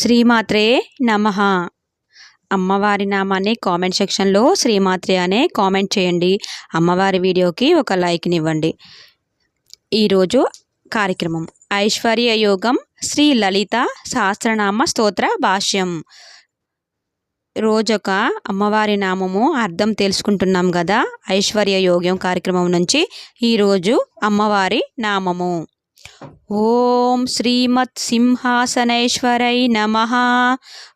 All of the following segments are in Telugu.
శ్రీమాత్రే నమ. అమ్మవారి నామాన్ని కామెంట్ సెక్షన్లో శ్రీమాత్రే అనే కామెంట్ చేయండి. అమ్మవారి వీడియోకి ఒక లైక్నివ్వండి ఈరోజు కార్యక్రమం. ఐశ్వర్య యోగం శ్రీ లలిత సహస్రనామ స్తోత్ర భాష్యం. రోజొక అమ్మవారి నామము అర్థం తెలుసుకుంటున్నాం కదా ఐశ్వర్య యోగం కార్యక్రమం నుంచి ఈరోజు అమ్మవారి నామము. ఓం శ్రీమత్ సింహాసనేశ్వరై నమ.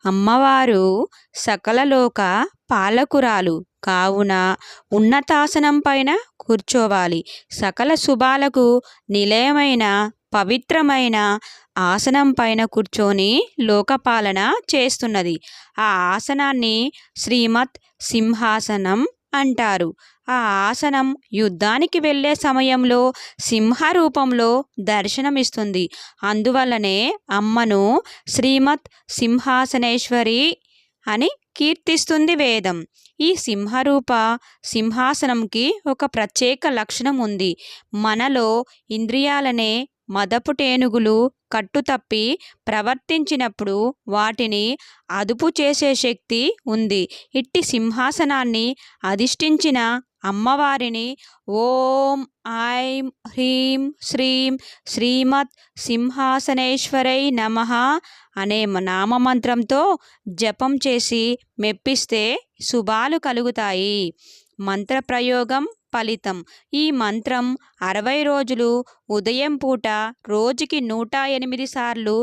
అమ్మవారు సకలలోక పాలకురాలు. కావున ఉన్నతాసనం పైన కూర్చోవాలి. సకల శుభాలకు నిలయమైన పవిత్రమైన ఆసనం పైన కూర్చొని లోకపాలన చేస్తున్నది. ఆ ఆసనాన్ని శ్రీమత్ సింహాసనం అంటారు. ఆ ఆసనం యుద్ధానికి వెళ్ళే సమయంలో సింహ రూపంలో దర్శనమిస్తుంది. అందువల్లనే అమ్మను శ్రీమత్ సింహాసనేశ్వరి అని కీర్తిస్తుంది వేదం. ఈ సింహరూప సింహాసనంకి ఒక ప్రత్యేక లక్షణం ఉంది మనలో ఇంద్రియాలనే మదపుటేనుగులు కట్టుతప్పి ప్రవర్తించినప్పుడు వాటిని అదుపు చేసే శక్తి ఉంది. ఇట్టి సింహాసనాన్ని అధిష్ఠించిన అమ్మవారిని ఓం ఐం హ్రీం శ్రీం శ్రీమత్ సింహాసనేశ్వరై నమ అనే నామమంత్రంతో జపం చేసి మెప్పిస్తే శుభాలు కలుగుతాయి. మంత్రప్రయోగం ఫలితం. ఈ మంత్రం అరవై రోజులు ఉదయం పూట రోజుకి నూట ఎనిమిది సార్లు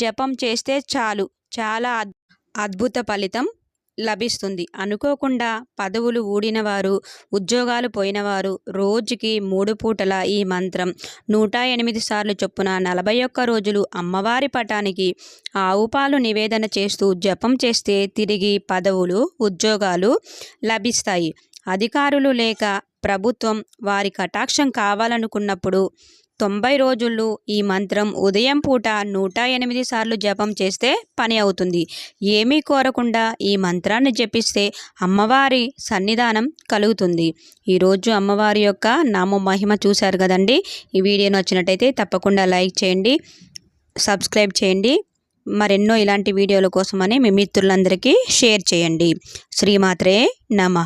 జపం చేస్తే చాలు. చాలా అద్భుత ఫలితం లభిస్తుంది. అనుకోకుండా పదవులు ఊడినవారు ఉద్యోగాలు పోయినవారు రోజుకి మూడు పూటల ఈ మంత్రం. నూట ఎనిమిది సార్లు చొప్పున నలభై ఒక్క రోజులు అమ్మవారి పటానికి ఆవు పాలు నివేదన చేస్తూ జపం చేస్తే తిరిగి పదవులు ఉద్యోగాలు లభిస్తాయి. అధికారులు లేక ప్రభుత్వం వారి కటాక్షం కావాలనుకున్నప్పుడు తొంభై రోజులు ఈ మంత్రం ఉదయం పూట నూట ఎనిమిది సార్లు జపం చేస్తే పని అవుతుంది. ఏమీ కోరకుండా ఈ మంత్రాన్ని జపిస్తే అమ్మవారి సన్నిధానం కలుగుతుంది. ఈరోజు అమ్మవారి యొక్క నామ మహిమ చూశారు కదండి? ఈ వీడియో నచ్చినట్టయితే తప్పకుండా లైక్ చేయండి సబ్స్క్రైబ్ చేయండి మరెన్నో ఇలాంటి వీడియోల కోసమని మీ మిత్రులందరికీ షేర్ చేయండి. శ్రీమాత్రే నమ.